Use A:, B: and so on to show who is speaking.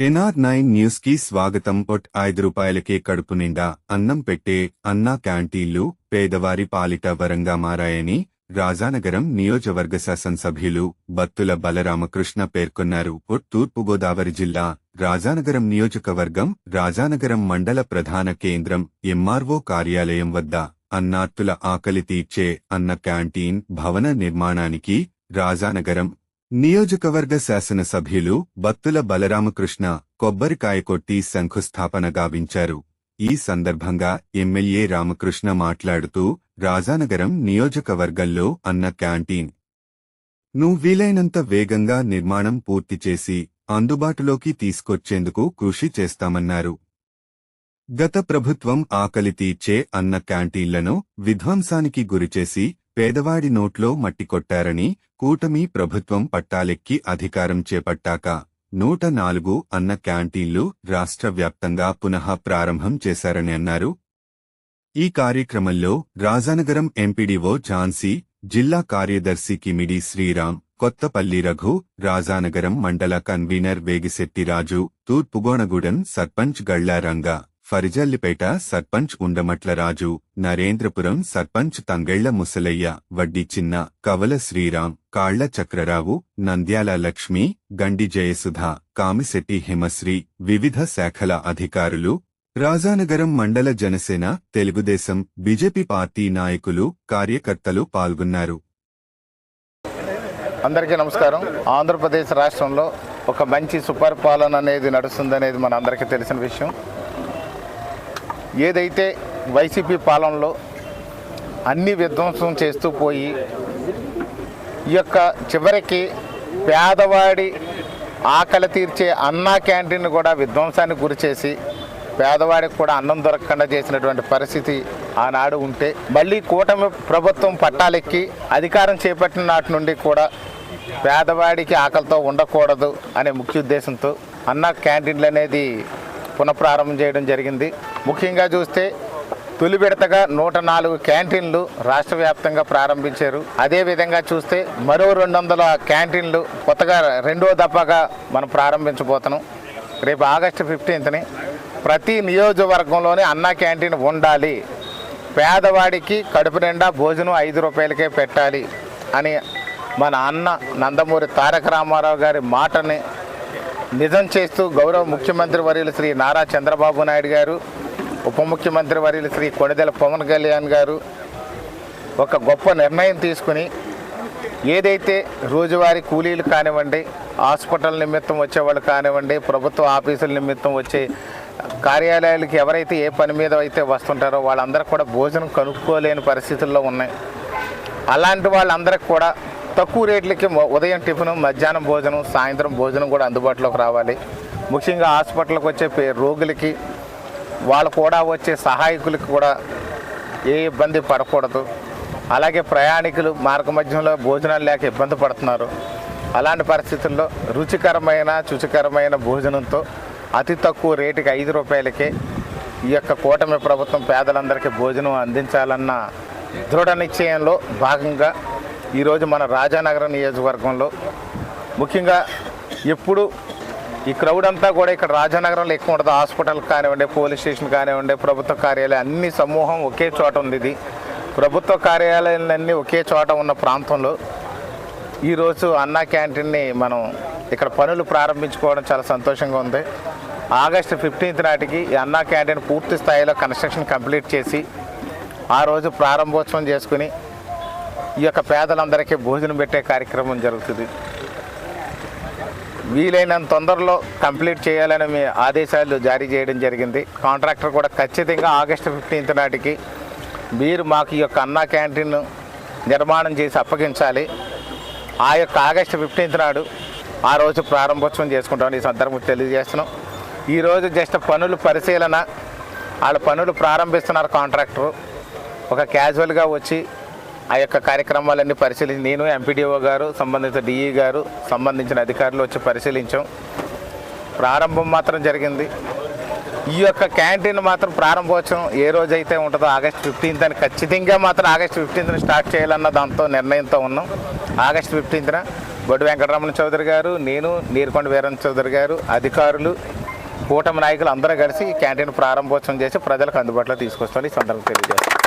A: NR nine న్యూస్కి స్వాగతం. పొట్ ఐదు రూపాయలకే కడుపు నిండా అన్నం పెట్టే అన్నా క్యాంటీన్లు పేదవారి పాలిట వరంగా మారాయని రాజానగరం నియోజకవర్గ శాసనసభ్యులు బత్తుల బలరామకృష్ణ పేర్కొన్నారు. పొట్ తూర్పుగోదావరి జిల్లా రాజానగరం నియోజకవర్గం రాజానగరం మండల ప్రధాన కేంద్రం ఎంఆర్ఓ కార్యాలయం వద్ద అన్నార్తుల ఆకలి తీర్చే అన్న క్యాంటీన్ భవన నిర్మాణానికి రాజానగరం నియోజకవర్గ శాసనసభ్యులు బత్తుల బలరామకృష్ణ కొబ్బరికాయ కొట్టి శంకుస్థాపన గావించారు. ఈ సందర్భంగా ఎమ్మెల్యే రామకృష్ణ మాట్లాడుతూ రాజానగరం నియోజకవర్గంలో అన్న క్యాంటీన్. ను వీలైనంత వేగంగా నిర్మాణం పూర్తి చేసి అందుబాటులోకి తీసుకొచ్చేందుకు కృషి చేస్తామన్నారు. గత ప్రభుత్వం ఆకలి తీర్చే అన్న క్యాంటీన్లను విధ్వంసానికి గురిచేసి పేదవాడి నోట్లో మట్టి కొట్టారని కూటమి ప్రభుత్వం పట్టాలెక్కి అధికారం చేపట్టాక నూట నాలుగు అన్న క్యాంటీన్లు రాష్ట్ర వ్యాప్తంగా పునః ప్రారంభం చేశారని అన్నారు. ఈ కార్యక్రమంలో రాజానగరం ఎంపీడీఓ ఝాన్సీ జిల్లా కార్యదర్శి కిమిడి శ్రీరామ్ కొత్తపల్లి రఘు రాజానగరం మండల కన్వీనర్ వేగిశెట్టి రాజు తూర్పుగోణగూడెం సర్పంచ్ గళ్ళారంగా ఫరిజల్లిపేట సర్పంచ్ ఉండమట్ల రాజు నరేంద్రపురం సర్పంచ్ తంగెళ్ళ ముసలయ్య వడ్డి చిన్న కవల శ్రీరామ్ కాళ్ళ చక్రరావు నంద్యాల లక్ష్మి గండి జయసుధ కామిశెట్టి హిమశ్రీ వివిధ శాఖల అధికారులు రాజానగరం మండల జనసేన తెలుగుదేశం బీజేపీ పార్టీ నాయకులు కార్యకర్తలు పాల్గొన్నారు.
B: అందరికీ నమస్కారం. ఆంధ్రప్రదేశ్ రాష్ట్రంలో ఒక మంచి సుపరిపాలన అనేది నడుస్తుందనేది మన అందరికీ తెలిసిన విషయం. ఏదైతే వైసీపీ పాలనలో అన్ని విధ్వంసం చేస్తూ పోయి ఈ యొక్క చివరికి పేదవాడి ఆకలి తీర్చే అన్నా క్యాంటీన్ కూడా విధ్వంసానికి గురిచేసి పేదవాడికి కూడా అన్నం దొరకకుండా చేసినటువంటి పరిస్థితి ఆనాడు ఉంటే మళ్ళీ కూటమి ప్రభుత్వం పట్టాలెక్కి అధికారం చేపట్టిన నాటి నుండి కూడా పేదవాడికి ఆకలితో ఉండకూడదు అనే ముఖ్య ఉద్దేశంతో అన్న క్యాంటీన్లు అనేది పునఃప్రారంభం చేయడం జరిగింది. ముఖ్యంగా చూస్తే తొలి విడతగా నూట నాలుగు క్యాంటీన్లు రాష్ట్ర వ్యాప్తంగా ప్రారంభించారు. అదే విధంగా చూస్తే మరో రెండు వందల క్యాంటీన్లు కొత్తగా రెండో దఫాగా మనం ప్రారంభించబోతున్నాం. రేపు ఆగస్టు ఫిఫ్టీన్త్ని ప్రతి నియోజకవర్గంలోనే అన్నా క్యాంటీన్ ఉండాలి. పేదవాడికి కడుపు నిండా భోజనం ఐదు రూపాయలకే పెట్టాలి అని మన అన్న నందమూరి తారక రామారావు గారి మాటని నిజం చేస్తూ గౌరవ ముఖ్యమంత్రి వర్యులు శ్రీ నారా చంద్రబాబు నాయుడు గారు ఉప ముఖ్యమంత్రి వర్యులు శ్రీ కొణిదెల పవన్ కళ్యాణ్ గారు ఒక గొప్ప నిర్ణయం తీసుకుని ఏదైతే రోజువారీ కూలీలు కానివ్వండి హాస్పిటల్ నిమిత్తం వచ్చేవాళ్ళు కానివ్వండి ప్రభుత్వ ఆఫీసుల నిమిత్తం వచ్చే కార్యాలయాలకి ఎవరైతే ఏ పని మీద అయితే వస్తుంటారో వాళ్ళందరూ కూడా భోజనం కనుక్కోలేని పరిస్థితుల్లో ఉన్నాయి. అలాంటి వాళ్ళందరికి కూడా తక్కువ రేట్లకి ఉదయం టిఫిన్ మధ్యాహ్నం భోజనం సాయంత్రం భోజనం కూడా అందుబాటులోకి రావాలి. ముఖ్యంగా హాస్పిటల్కి వచ్చే పే- రోగులకి వాళ్ళు కూడా వచ్చే సహాయకులకి కూడా ఏ ఇబ్బంది పడకూడదు. అలాగే ప్రయాణికులు మార్గ మధ్యంలో భోజనాలు లేక ఇబ్బంది పడుతున్నారు. అలాంటి పరిస్థితుల్లో రుచికరమైన శుచికరమైన భోజనంతో అతి తక్కువ రేటుకి ఐదు రూపాయలకే ఈ యొక్క కూటమి ప్రభుత్వం పేదలందరికీ భోజనం అందించాలన్న దృఢ నిశ్చయంలో భాగంగా ఈరోజు మన రాజానగరం నియోజకవర్గంలో ముఖ్యంగా ఎప్పుడు ఈ క్రౌడ్ అంతా కూడా ఇక్కడ రాజానగరంలో ఎక్కువ ఉంటుంది. హాస్పిటల్ కానివ్వండి పోలీస్ స్టేషన్ కానివ్వండి ప్రభుత్వ కార్యాలయం అన్ని సమూహం ఒకే చోట ఉంది ఇది. ప్రభుత్వ కార్యాలయాలన్నీ ఒకే చోట ఉన్న ప్రాంతంలో ఈరోజు అన్నా క్యాంటీన్ని మనం ఇక్కడ పనులు ప్రారంభించుకోవడం చాలా సంతోషంగా ఉంది. ఆగస్టు ఫిఫ్టీన్త్ నాటికి ఈ అన్నా క్యాంటీన్ పూర్తి స్థాయిలో కన్స్ట్రక్షన్ కంప్లీట్ చేసి ఆ రోజు ప్రారంభోత్సవం చేసుకుని ఈ యొక్క పేదలందరికీ భోజనం పెట్టే కార్యక్రమం జరుగుతుంది. వీలైనంత తొందరలో కంప్లీట్ చేయాలని మీ ఆదేశాలు జారీ చేయడం జరిగింది. కాంట్రాక్టర్ కూడా ఖచ్చితంగా ఆగస్టు ఫిఫ్టీన్త్ నాటికి మీరు మాకు ఈ యొక్క అన్నా క్యాంటీన్ నిర్మాణం చేసి అప్పగించాలి. ఆ యొక్క ఆగస్టు ఫిఫ్టీన్త్ నాడు ఆ రోజు ప్రారంభోత్సవం చేసుకుంటాం ఈ సందర్భం తెలియజేస్తున్నాం. ఈరోజు జస్ట్ పనులు పరిశీలన వాళ్ళ పనులు ప్రారంభిస్తున్నారు కాంట్రాక్టరు. ఒక క్యాజువల్గా వచ్చి ఆ యొక్క కార్యక్రమాలన్నీ పరిశీలించి నేను ఎంపీడీఓ గారు సంబంధిత డిఈ గారు సంబంధించిన అధికారులు వచ్చి పరిశీలించాం. ప్రారంభం మాత్రం జరిగింది. ఈ యొక్క క్యాంటీన్ మాత్రం ప్రారంభోత్సవం ఏ రోజైతే ఉంటుందో ఆగస్ట్ ఫిఫ్టీన్త్ అని ఖచ్చితంగా మాత్రం ఆగస్ట్ ఫిఫ్టీన్త్ని స్టార్ట్ చేయాలన్న దాంతో నిర్ణయంతో ఉన్నాం. ఆగస్ట్ ఫిఫ్టీన్త్న బొడ్డు వెంకటరమణ చౌదరి గారు నేను నీరుకొండ వీరన్ చౌదరి గారు అధికారులు కూటమి నాయకులు అందరూ కలిసి ఈ క్యాంటీన్ ప్రారంభోత్సవం చేసి ప్రజలకు అందుబాటులో తీసుకొస్తామని ఈ సందర్భంగా తెలియజేస్తాం